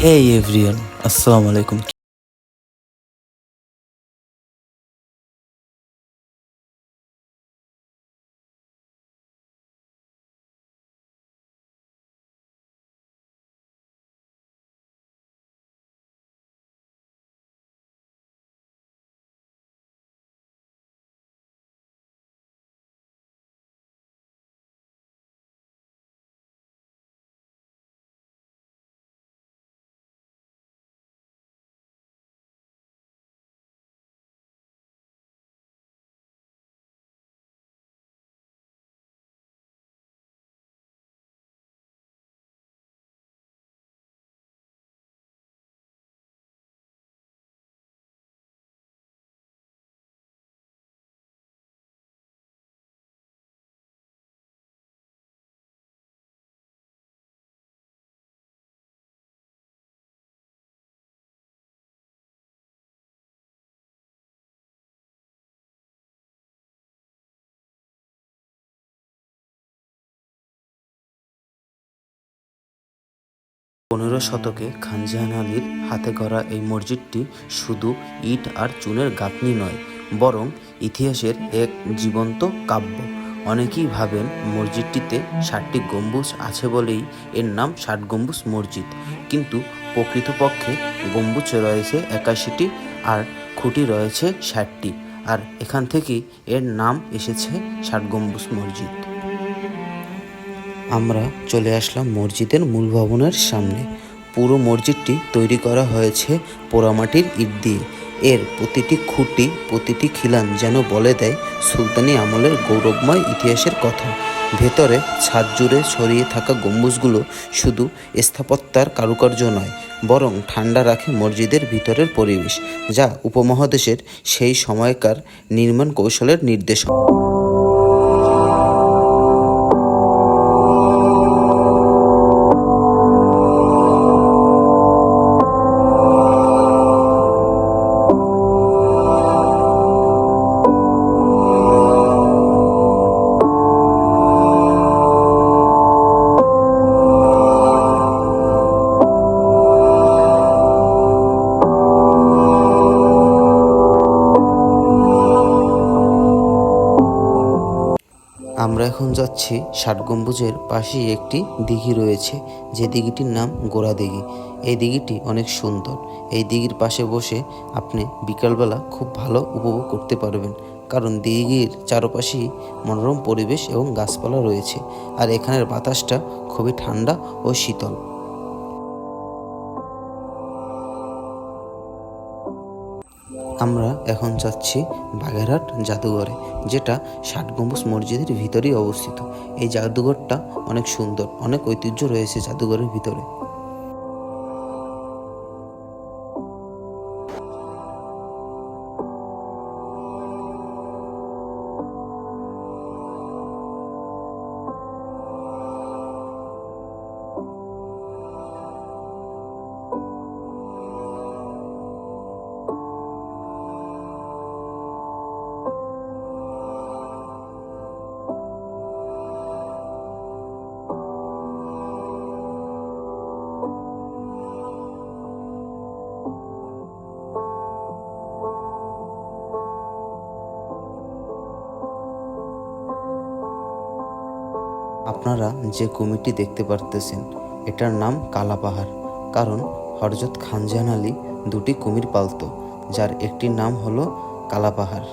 Hey everyone, Assalamu alaikum. পনেরো শতকে খানজাহান আলীর হাতে গড়া এই মসজিদটি শুধু ইট আর চুনের গাঁথনি নয়, বরং ইতিহাসের এক জীবন্ত কাব্য। অনেকেই ভাবেন মসজিদটিতে ষাটটি গম্বুজ আছে বলেই এর নাম ষাট গম্বুজ মসজিদ, কিন্তু প্রকৃতপক্ষে গম্বুজ রয়েছে একাশিটি আর খুঁটি রয়েছে ষাটটি, আর এখান থেকেই এর নাম এসেছে ষাট গম্বুজ মসজিদ। আমরা চলে আসলাম মসজিদের মূল ভবনের সামনে। পুরো মসজিদটি তৈরি করা হয়েছে পোড়ামাটির ইট দিয়ে। এর প্রতিটি খুঁটি, প্রতিটি খিলান যেন বলে দেয় সুলতানি আমলের গৌরবময় ইতিহাসের কথা। ভেতরে ছাদ জুড়ে ছড়িয়ে থাকা গম্বুজগুলো শুধু স্থাপত্যার কারুকার্য নয়, বরং ঠান্ডা রাখে মসজিদের ভিতরের পরিবেশ, যা উপমহাদেশের সেই সময়কার নির্মাণ কৌশলের নির্দেশক। আমরা এখন যাচ্ছি ষাট গম্বুজের পাশেই একটি দিঘি রয়েছে, যে দিঘিটির নাম গোড়া দিঘি। এই দিঘিটি অনেক সুন্দর। এই দিঘির পাশে বসে আপনি বিকালবেলা খুব ভালো উপভোগ করতে পারবেন, কারণ দিঘির চারপাশেই মনোরম পরিবেশ এবং গাছপালা রয়েছে। আর এখানের বাতাসটা খুবই ঠান্ডা ও শীতল। আমরা এখন যাচ্ছি বাগেরহাট জাদুঘরে, যেটা ষাট গম্বুজ মসজিদের ভিতরেই অবস্থিত। এই জাদুঘরটা অনেক সুন্দর, অনেক ঐতিহ্য রয়েছে জাদুঘরের ভিতরে। আপনারা যে কুমিরটি দেখতে পারতেছেন, এটার নাম কালাপাহাড়। কারণ হরজত খানজাহান আলী দুটি কুমির পালত, যার একটির নাম হলো কালা পাহাড়